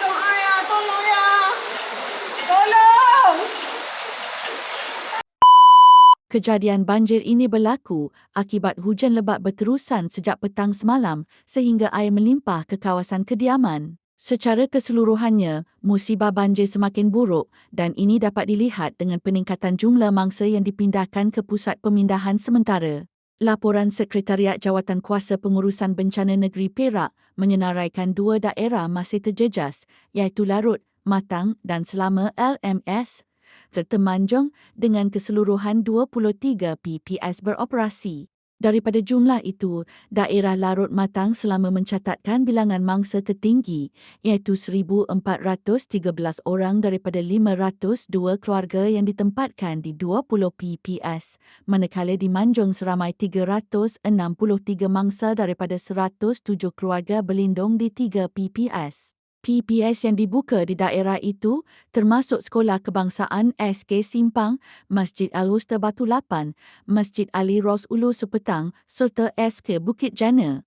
tolong ya. Tolong. Kejadian banjir ini berlaku akibat hujan lebat berterusan sejak petang semalam sehingga air melimpah ke kawasan kediaman. Secara keseluruhannya, musibah banjir semakin buruk dan ini dapat dilihat dengan peningkatan jumlah mangsa yang dipindahkan ke pusat pemindahan sementara. Laporan Sekretariat Jawatan Kuasa Pengurusan Bencana Negeri Perak menyenaraikan dua daerah masih terjejas iaitu Larut, Matang dan Selama LMS tertemanjung dengan keseluruhan 23 PPS beroperasi. Daripada jumlah itu, daerah Larut Matang selama mencatatkan bilangan mangsa tertinggi iaitu 1,413 orang daripada 502 keluarga yang ditempatkan di 20 PPS, manakala di Manjung seramai 363 mangsa daripada 107 keluarga berlindung di 3 PPS. PPS yang dibuka di daerah itu termasuk Sekolah Kebangsaan SK Simpang, Masjid Al-Wusta Batu Lapan, Masjid Ali Ros Ulu Sepetang serta SK Bukit Jana.